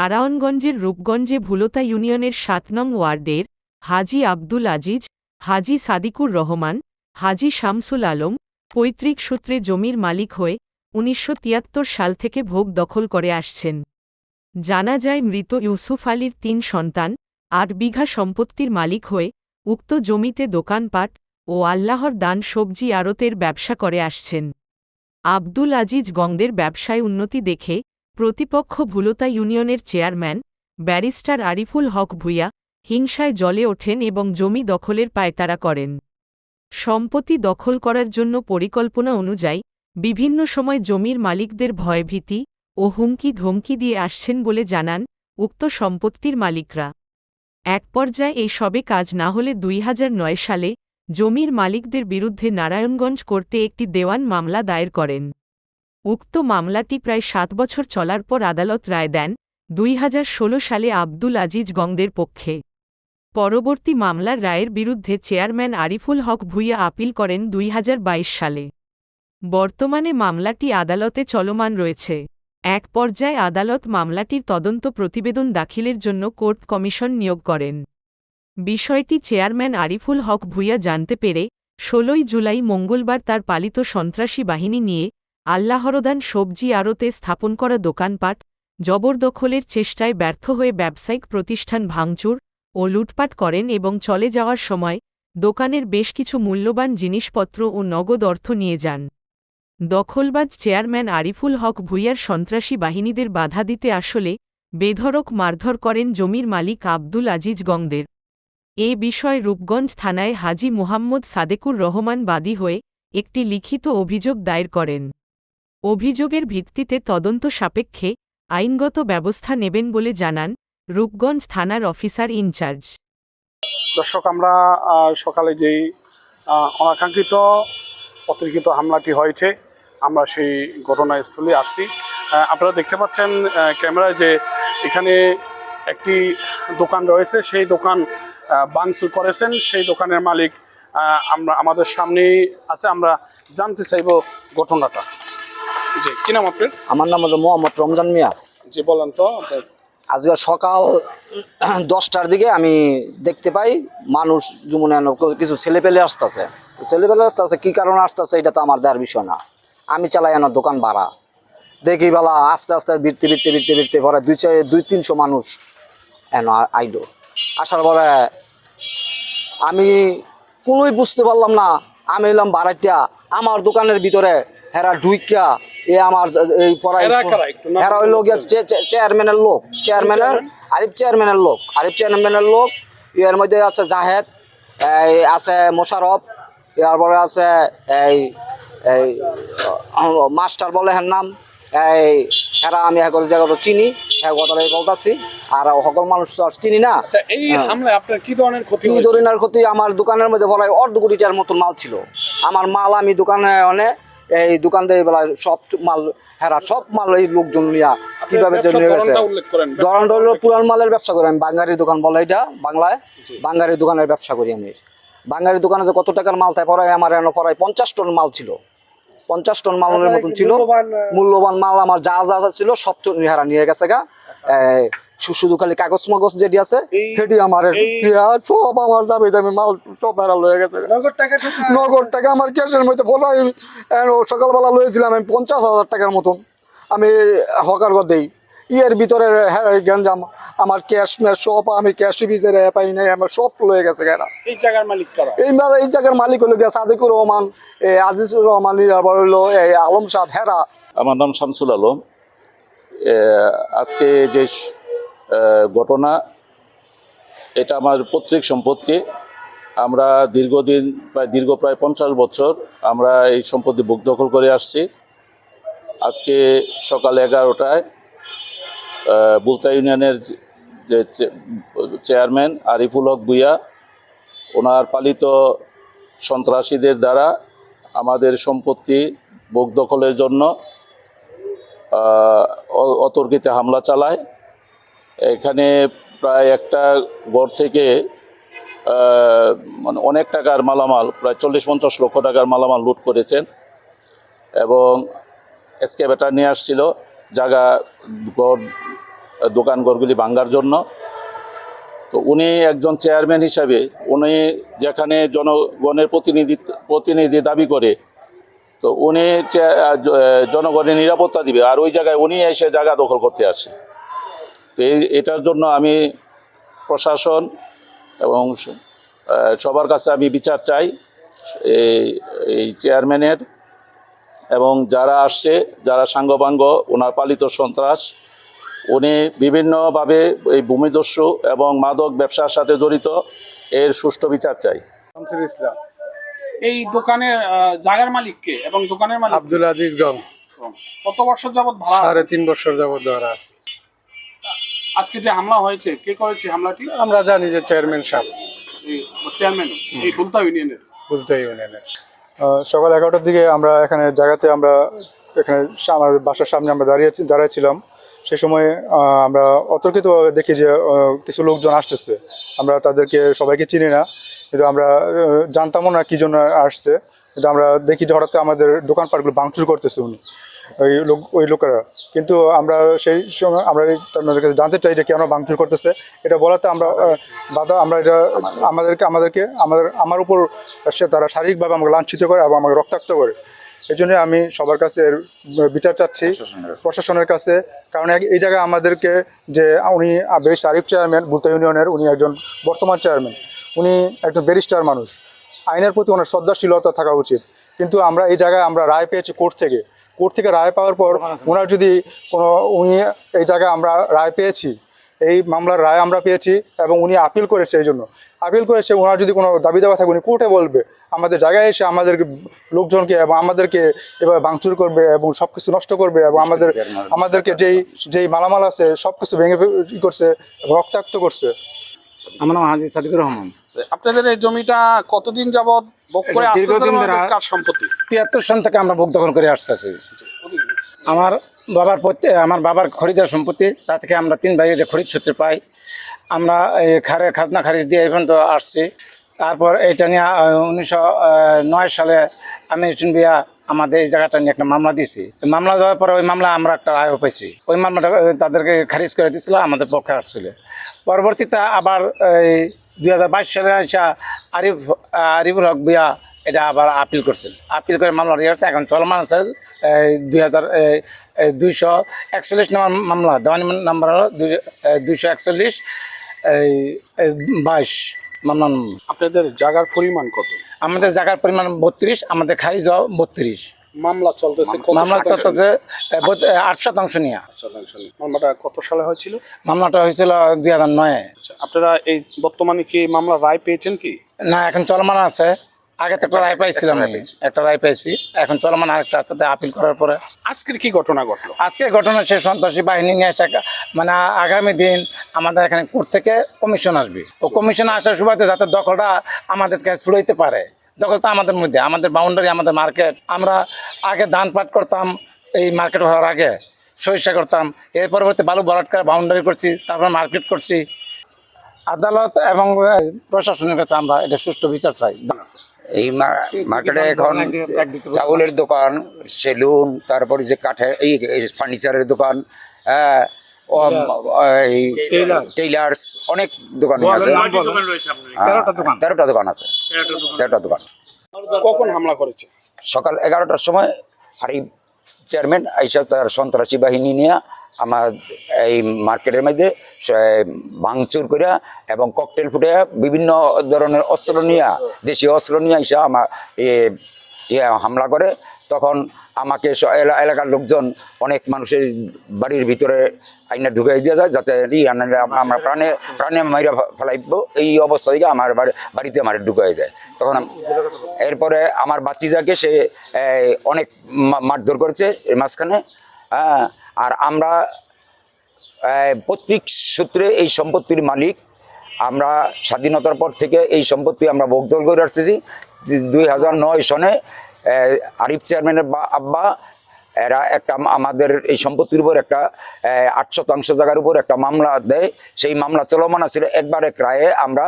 নারায়ণগঞ্জের রূপগঞ্জে ভুলতা ইউনিয়নের সাত নং ওয়ার্ডের হাজি আব্দুল আজিজ, হাজি সাদিকুর রহমান, হাজি শামসুল আলম, পৈতৃক সূত্রে জমির মালিক হয়ে উনিশশো তিয়াত্তর সাল থেকে ভোগ দখল করে আসছেন। জানা যায়, মৃত ইউসুফ আলীর তিন সন্তান, আট বিঘা সম্পত্তির মালিক হয়ে উক্ত জমিতে দোকানপাট ও আল্লাহর দান সবজি আড়তের ব্যবসা করে আসছেন। আব্দুল আজিজ গঙ্গদের ব্যবসায় উন্নতি দেখে প্রতিপক্ষ ভুলতা ইউনিয়নের চেয়ারম্যান, ব্যারিস্টার আরিফুল হক ভুইয়া, হিংসায় জলে ওঠেন এবং জমি দখলের পায়তারা করেন। সম্পত্তি দখল করার জন্য পরিকল্পনা অনুযায়ী, বিভিন্ন সময় জমির মালিকদের ভয়ভীতি ও হুমকি ধমকি দিয়ে আসছেন বলে জানান উক্ত সম্পত্তির মালিকরা। এক পর্যায়ে এই সবে কাজ না হলে দুই হাজার নয় সালে জমির মালিকদের বিরুদ্ধে নারায়ণগঞ্জ কোর্টে একটি দেওয়ান মামলা দায়ের করেন। উক্ত মামলাটি প্রায় সাত বছর চলার পর আদালত রায় দেন দুই হাজার ষোলো সালে আব্দুল আজিজ গঙ্গদের পক্ষে। পরবর্তী মামলার রায়ের বিরুদ্ধে চেয়ারম্যান আরিফুল হক ভুইয়া আপিল করেন দুই হাজার বাইশ সালে। বর্তমানে মামলাটি আদালতে চলমান রয়েছে। এক পর্যায়ে আদালত মামলাটির তদন্ত প্রতিবেদন দাখিলের জন্য কোর্ট কমিশন নিয়োগ করেন। বিষয়টি চেয়ারম্যান আরিফুল হক ভুইয়া জানতে পেরে ষোলোই জুলাই মঙ্গলবার তার পালিত সন্ত্রাসী বাহিনী নিয়ে আল্লাহরদান সবজি আড়তে স্থাপন করা দোকানপাট, জবরদখলের চেষ্টায় ব্যর্থ হয়ে ব্যবসায়িক প্রতিষ্ঠান ভাঙচুর ও লুটপাট করেন এবং চলে যাওয়ার সময় দোকানের বেশ কিছু মূল্যবান জিনিসপত্র ও নগদ অর্থ নিয়ে যান। দখলবাজ চেয়ারম্যান আরিফুল হক ভুইয়ার সন্ত্রাসী বাহিনীদের বাধা দিতে আসলে বেধরক মারধর করেন জমির মালিক আব্দুল আজিজ গংদের। এ বিষয়ে রূপগঞ্জ থানায় হাজি মুহাম্মদ সাদেকুর রহমান বাদী হয়ে একটি লিখিত অভিযোগ দায়ের করেন। অভিযোগের ভিত্তিতে তদন্ত সাপেক্ষে আইনগত ব্যবস্থা নেবেন বলে জানান রূপগঞ্জ থানার অফিসার ইনচার্জ। দর্শক, আমরা সকালে যেই অনাকাঙ্ক্ষিত অতিরিক্ত হামলাটি হয়েছে, আমরা সেই ঘটনাস্থলে আসছি। আপনারা দেখতে পাচ্ছেন ক্যামেরায় যে এখানে একটি দোকান রয়েছে, সেই দোকান ভাঙচুর করেছেন। সেই দোকানের মালিক আমরা, আমাদের সামনেই আছে, আমরা জানতে চাইব ঘটনাটা। জি কি নাম আপনার? আমার নাম হলো মোহাম্মদ রমজান মিয়া। জি বলেন তো আপনার আজকে সকাল দশটার দিকে আমি দেখতে পাই মানুষ যেমন কিছু ছেলেপেলে আসতেছে। তো ছেলেপেলে আসতেছে কী কারণে আসতেছে এটা তো আমার দেওয়ার বিষয় না। আমি চালাই আমার দোকান ভাড়া। দেখি বেলা আস্তে আস্তে বিরতে বিরতে বিরতে বিরতে পরে দুই চাই দুই তিনশো মানুষ এন আইলো। আসার পরে আমি কোনোই বুঝতে পারলাম না আমি এলাম ভাড়াটিয়া আমার দোকানের ভিতরে হেরা ঢুইকা এ আমার এই পড়াই হেরা চে- চেয়ারম্যানের লোক চেয়ারম্যানের আরিফ চেয়ারম্যানের লোক আরিফ চেয়ারম্যানের লোক এর মধ্যে আছে জাহেদ এই আছে মোশারফ এরপরে আছে এই এই মাস্টার বলে হের নাম এই হেরা আমি এখন জায়গাটা চিনি। হ্যাঁ কথাটাই বলতাছি। আর সকল মানুষ তো আর চিনি না। আচ্ছা এই হামলায় আপনার কি ধরনের ক্ষতি কি? ধরনের ক্ষতি? আমার দোকানের মধ্যে প্রায় অর্ধ কোটি টাকার মতন মাল ছিল। আমার মাল আমি দোকানে অনে এই দোকান দিয়ে বেলা সব মাল হেরা সব মাল এই লোকজন নিয়া কীভাবে নিয়ে গেছে? ধরনটা। হলো পুরান মালের ব্যবসা করি আমি বাঙ্গারির দোকান বলে এটা বাংলায়। বাঙ্গারির দোকানের ব্যবসা করি আমি। বাঙ্গারির দোকানে যে কত টাকার মাল তাই পরে আমার এনে পরে পঞ্চাশ টন মাল ছিল। পঞ্চাশ টন মালের মতন ছিল। মূল্যবান, মাল আমার যা যা যা ছিল সব তো হেরা নিয়ে গেছে গা। শুধু খালি কাগজ মগজ যেটি আছে সেটি আমার সব আমার দাবি দামি মাল সব ভাড়া লয়ে গেছে। নগদ টাকা আমার ক্যাশের মধ্যে বলাই সকালবেলা লয়েছিলাম আমি পঞ্চাশ হাজার টাকার মতন। আমি হকার দেই। ইয়ের ভিতরে হ্যাঁ গেঞ্জাম আমার ক্যাশ ম্যাশ সব আমি ক্যাশ বিজের পাই নাই আমার সব লয়ে গেছে এই জায়গার মালিক কারা? এই মেলা এই জায়গার মালিক হলো গিয়া সাদিকুর রহমান এই আজিজুর রহমান আবার হলো এই আলম সাহেব হেরা। আমার নাম শামসুল আলম। আজকে যে ঘটনা এটা আমার পৈতৃক সম্পত্তি। আমরা দীর্ঘদিন প্রায় দীর্ঘ প্রায় পঞ্চাশ বছর আমরা এই সম্পত্তি বুক দখল করে আসছি। আজকে সকাল এগারোটায় বুলতা ইউনিয়নের যে- চেয়ারম্যান আরিফুল হক ভুইয়া, ওনার পালিত সন্ত্রাসীদের দ্বারা আমাদের সম্পত্তি বুক দখলের জন্য অতর্কিতে হামলা চালায়। এখানে প্রায় একটা গড় থেকে মানে অনেক টাকার মালামাল, প্রায় চল্লিশ পঞ্চাশ লক্ষ টাকার মালামাল লুট করেছেন এবং এসকেভেটার নিয়ে আসছিল। জায়গা, ঘর দোকানঘরগুলি ভাঙ্গার জন্য। তো উনি একজন চেয়ারম্যান হিসাবে, উনি যেখানে জনগণের প্রতিনিধিত্ব প্রতিনিধি দাবি করে, তো উনি জনগণের নিরাপত্তা দিবে। আর ওই জায়গায় উনি এসে জায়গা দখল করতে আসে। তো এই, এটার জন্য আমি প্রশাসন এবং সবার কাছে আমি বিচার চাই। এই চেয়ারম্যানের এবং যারা আসছে যারা সাঙ্গপাঙ্গ ওনার পালিত সন্ত্রাস উনি বিভিন্নভাবে এই ভূমিদস্যু এবং মাদক ব্যবসার সাথে জড়িত এর সুষ্ঠু বিচার চাই। ইসলাম। এই দোকানের জায়গার মালিক কে এবং দোকানের মালিক আব্দুল আজিজ গং। কত বছর যাবত ভাড়া আছে? সাড়ে তিন বছর যাবত ধরা আছে। আজকে যে হামলা হয়েছে কে করেছে হামলাটি? আমরা জানি যে চেয়ারম্যান সাহেব। চেয়ারম্যান এই ফুলতা ইউনিয়নের। বুঝতে ইউনিয়নের। সকাল এগারোটার দিকে আমরা এখানে জায়গাতে আমরা এখানে আমার বাসার সামনে আমরা দাঁড়িয়ে দাঁড়াইছিলাম। সে সময় আমরা অতর্কিতভাবে দেখি যে কিছু লোকজন আসতেছে। আমরা তাদেরকে সবাইকে চিনি না, কিন্তু আমরা জানতামও না কী জন্য আসছে। কিন্তু আমরা দেখি যে হঠাৎ আমাদের দোকানপাটগুলো ভাঙচুর করতেছে উনি। ওই লোক ওই লোকেরা। কিন্তু আমরা সেই সময় আমরা তাদের কাছে জানতে চাই যে কেন ভাঙচুর করতেছে। এটা বলাতে আমরা বাধা আমরা এটা আমাদেরকে আমাদেরকে আমাদের আমার উপর সে তারা শারীরিকভাবে আমাকে লাঞ্ছিত করে এবং আমাকে রক্তাক্ত করে। এই জন্য আমি সবার কাছে এর বিচার চাচ্ছি প্রশাসনের কাছে। কারণ এই জায়গায় আমাদেরকে যে উনি বেশ আরিফ চেয়ারম্যান বুলতা ইউনিয়নের উনি একজন বর্তমান চেয়ারম্যান উনি একজন ব্যারিস্টার মানুষ। আইনের প্রতি ওনার শ্রদ্ধাশীলতা থাকা উচিত। কিন্তু আমরা এই জায়গায় আমরা রায় পেয়েছি কোর্ট থেকে। কোর্ট থেকে রায় পাওয়ার পর ওনার যদি কোনো, উনি এই জায়গায় আমরা রায় পেয়েছি, এই মামলার রায় আমরা পেয়েছি এবং উনি আপিল করেছে এই জন্য। আপিল করেছে, ওনার যদি কোনো দাবি দেওয়া থাকে, উনি কোর্টে বলবে। আমাদের জায়গায় এসে আমাদেরকে লোকজনকে এবং আমাদেরকে এভাবে ভাঙচুর করবে এবং সব কিছু নষ্ট করবে এবং আমাদের, আমাদেরকে যেই যেই মালামাল আছে সব কিছু ভেঙে করছে, রক্তাক্ত করছে। আমার নাম হাজি সাদিকুর রহমান। আপনাদের এই জমিটা কতদিন যাবৎ ভোগ করে আসতেছেন কার সম্পত্তি? তিয়াত্তর সন থেকে আমরা ভোগ দখল করে আসতেছি। আমার বাবার আমার বাবার খরিদার সম্পত্তি তা থেকে আমরা তিন ভাই এটা খরিদ সূত্রে পাই। আমরা এই খারে খাজনা খারিজ দিয়ে এই পর্যন্ত আসছি। তারপর এটা নিয়ে উনিশশো নয় সালে আমি বিয়া আমাদের এই জায়গাটা নিয়ে একটা মামলা দিয়েছি। মামলা দেওয়ার পরে ওই মামলা আমরা একটা রায় পেয়েছি। ওই মামলাটা তাদেরকে খারিজ করে দিয়েছিল আমাদের পক্ষে আসছিল। পরবর্তীতে আবার এই দুই হাজার বাইশ সালে আসা আরিফ আরিফুল হক বিয়া এটা আবার আপিল করছেন। আপিল করে মামলা রিয়ার্স এখন চলমান আছে এই দুই হাজার দুইশো একচল্লিশ নম্বর মামলা দেওয়ানি নাম্বার হলো দুইশো একচল্লিশ বাইশ মামলা। আপনাদের জায়গার পরিমাণ কত? আমাদের জায়গার পরিমাণ বত্রিশ আমাদের খাই যাওয়া বত্রিশ। মামলা চলতেছে মামলা? চলতেছে আট শতাংশ নিয়ে। শতাংশ মামলাটা কত সালে হয়েছিল? মামলাটা হয়েছিল দুই হাজার নয়ে। আপনারা এই বর্তমানে কি মামলা রায় পেয়েছেন কি? না এখন চলমান আছে। আগে তো একটা রায় পাইছিলাম আমি। একটা রায় পাইছি। এখন চলমান আরেকটা আছে আপিল করার পরে। আজকের কি ঘটনা ঘটলো? আজকে ঘটনা সে সন্ত্রাসী বাহিনী নিয়ে এসে মানে আগামী দিন আমাদের এখানে কোর্ট থেকে কমিশন আসবে। ও কমিশন আসার সুবাদে যাতে দখলটা আমাদের কাছে ছুড়াইতে পারে। দখল তো আমাদের মধ্যে আমাদের বাউন্ডারি আমাদের মার্কেট আমরা আগে ধান পাট করতাম এই মার্কেট হওয়ার আগে। সরিষা করতাম। এর পরবর্তী বালু বরাটকার বাউন্ডারি করছি তারপর মার্কেট করছি। আদালত এবং প্রশাসনের কাছে আমরা এটা সুষ্ঠু বিচার চাই। এই মার্কেটে এখন চাউলের দোকান সেলুন তারপরে যে কাঠের এই ফার্নিচারের দোকান হ্যাঁ এই টেইলার্স অনেক দোকান আছে। তেরোটা দোকান। আছে। তেরোটা দোকান। কখন হামলা করেছে? সকাল এগারোটার সময় আরিফ চেয়ারম্যান আইসা তার সন্ত্রাসী বাহিনী নিয়ে আমার এই মার্কেটের মধ্যে ভাঙচুর করিয়া এবং ককটেল ফুটে বিভিন্ন ধরনের অস্ত্র নিয়ে, দেশীয় অস্ত্র নিয়ে আইসা আমার হামলা করে। তখন আমাকে এলা- এলাকার লোকজন, অনেক মানুষের বাড়ির ভিতরে আইনা ঢুকাই দিয়ে যায়, যাতে আমরা প্রাণে প্রাণে মাইরা ফেলাইব। এই অবস্থা থেকে আমার বাড়িতে আমার ঢুকাই দেয়। তখন এরপরে আমার বাচ্চিজাকে সে অনেক মারধর করেছে এর মাঝখানে। হ্যাঁ আর আমরা পৈতৃক সূত্রে এই সম্পত্তির মালিক। আমরা স্বাধীনতার পর থেকে এই সম্পত্তি আমরা ভোগদল করে আসতেছি। দুই হাজার নয় সনে আরিফ চেয়ারম্যানের বা আব্বা এরা একটা আমাদের এই সম্পত্তির উপর একটা আট শতাংশ জায়গার উপর একটা মামলা দেয়। সেই মামলা চলমান ছিল একবার এক রায়ে। আমরা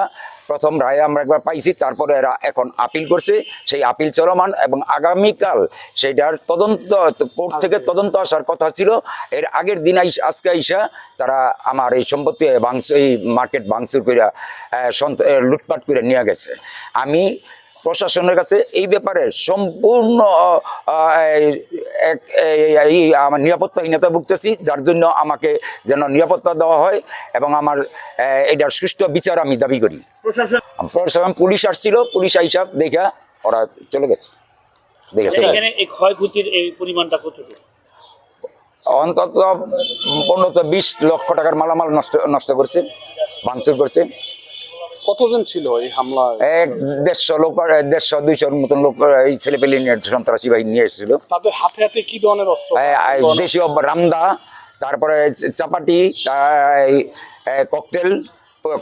প্রথম রায়ে আমরা একবার পাইছি তারপরে এরা এখন আপিল করছে। সেই আপিল চলমান এবং আগামীকাল সেইটার তদন্ত কোর্ট থেকে তদন্ত আসার কথা ছিল। এর আগের দিন আইস আজকে আইসা তারা আমার এই সম্পত্তি ভাঙচ এই মার্কেট ভাঙচুর করে লুটপাট করে নিয়ে গেছে। আমি প্রশাসনের কাছে এই ব্যাপারে সম্পূর্ণ নিরাপত্তাহীনতা ভুগতেছি যার জন্য আমাকে যেন নিরাপত্তা দেওয়া হয় এবং আমার এটার সুষ্ঠু বিচার আমি দাবি করি। প্রশাসন পুলিশ আসছিল পুলিশ আইসা দেখা ওরা চলে গেছে। দেখে চলে গেছে। এখানে এই ক্ষয়ক্ষতির এই পরিমাণটা কতটুকু? অন্তত পনেরো বিশ লক্ষ টাকার মালামাল নষ্ট নষ্ট করছে ভাঙচুর করছে। কতজন ছিল এই হামলায়? এক দেড়শো লোক দেড়শো দুইশোর মতন লোক এই ছেলে পেলে নিয়ে সন্ত্রাসী বাহিনী নিয়ে এসেছিল। তাদের হাতে হাতে কি ধরনের অস্ত্র? দেশীয় রামদা তারপরে চাপাটি ককটেল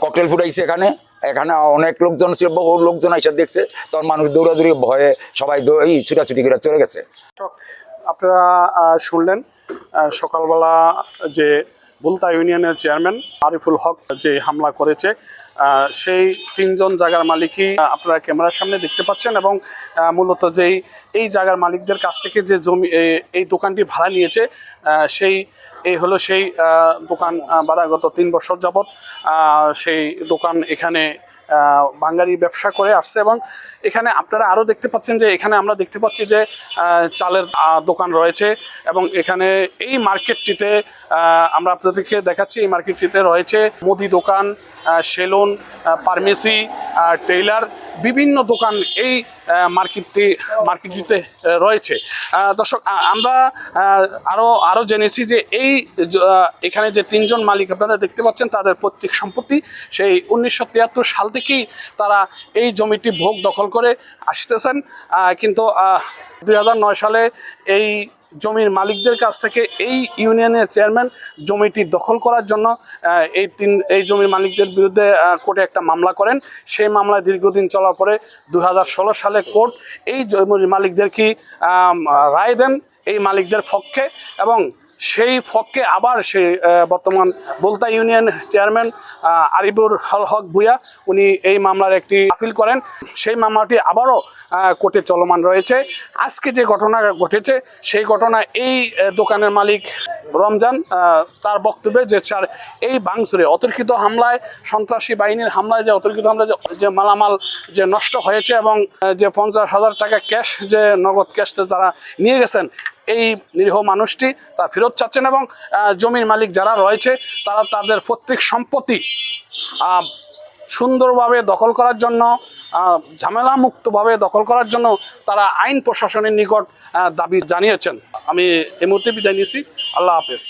ককটেল ফুটাইছে এখানে। এখানে অনেক লোকজন ছিল বহু লোকজন এসে দেখছে। তখন মানুষ দৌড়াদৌড়ি ভয়ে সবাই এই ছুটাছুটি করে চলে গেছে। আপনারা শুনলেন সকালবেলা যে বুলতা ইউনিয়নের চেয়ারম্যান আরিফুল হক যে হামলা করেছে সেই তিনজন জায়গার মালিকই আপনারা ক্যামেরার সামনে দেখতে পাচ্ছেন এবং মূলত যেই, এই জায়গার মালিকদের কাছ থেকে যে জমি এই দোকানটি ভাড়া নিয়েছে সেই, এই হলো সেই দোকান ভাড়া গত তিন বছর যাবৎ সেই দোকান এখানে বাঙালি ব্যবসা করে আসছে এবং এখানে আপনারা আরও দেখতে পাচ্ছেন যে এখানে আমরা দেখতে পাচ্ছি যে চালের দোকান রয়েছে এবং এখানে এই মার্কেটটিতে আমরা আপনাদেরকে দেখাচ্ছি, এই মার্কেটটিতে রয়েছে মুদি দোকান সেলুন ফার্মেসি টেইলার বিভিন্ন দোকান এই মার্কেটটি, মার্কেটটিতে রয়েছে। দর্শক আমরা আরও আরও জেনেছি যে এই এখানে যে তিনজন মালিক আপনারা দেখতে পাচ্ছেন, তাদের প্রত্যেক সম্পত্তি, সেই উনিশশো তিয়াত্তর সাল থেকেই তারা এই জমিটি ভোগ দখল করে আসতেছেন। কিন্তু দু হাজার নয় সালে এই জমির মালিকদের কাছ থেকে এই ইউনিয়নের চেয়ারম্যান জমিটি দখল করার জন্য এই তিন, এই জমির মালিকদের বিরুদ্ধে কোর্টে একটা মামলা করেন। সেই মামলায় দীর্ঘদিন চলার পরে দু হাজার ষোলো সালে কোর্ট এই জমির মালিকদের কি রায় দেন এই মালিকদের পক্ষে এবং সেই ফককে আবার আহ, বর্তমান বলতা ইউনিয়ন চেয়ারম্যান আরিবুর হল হক ভুয়া উনি এই মামলার একটি আপিল করেন। সেই মামলাটি আবারও কোর্টে চলমান রয়েছে। আজকে যে ঘটনা ঘটেছে সেই ঘটনা এই দোকানের মালিক রমজান তার বক্তব্যে যে স্যার এই বাংসুরে অতর্কিত হামলায় সন্ত্রাসী বাহিনীর হামলায় যে অতর্কিত হামলায় যে- মালামাল যে নষ্ট হয়েছে এবং যে পঞ্চাশ হাজার টাকা ক্যাশ যে নগদ ক্যাশ তারা নিয়ে গেছেন এই নিরীহ মানুষটি তা ফেরত চাচ্ছেন এবং জমির মালিক যারা রয়েছে তারা তাদের প্রত্যেক সম্পত্তি সুন্দরভাবে দখল করার জন্য ঝামেলামুক্তভাবে দখল করার জন্য তারা আইন প্রশাসনের নিকট দাবি জানিয়েছেন। আমি এই মুহূর্তে বিদায় নিয়েছি। আল্লাহ হাফেজ।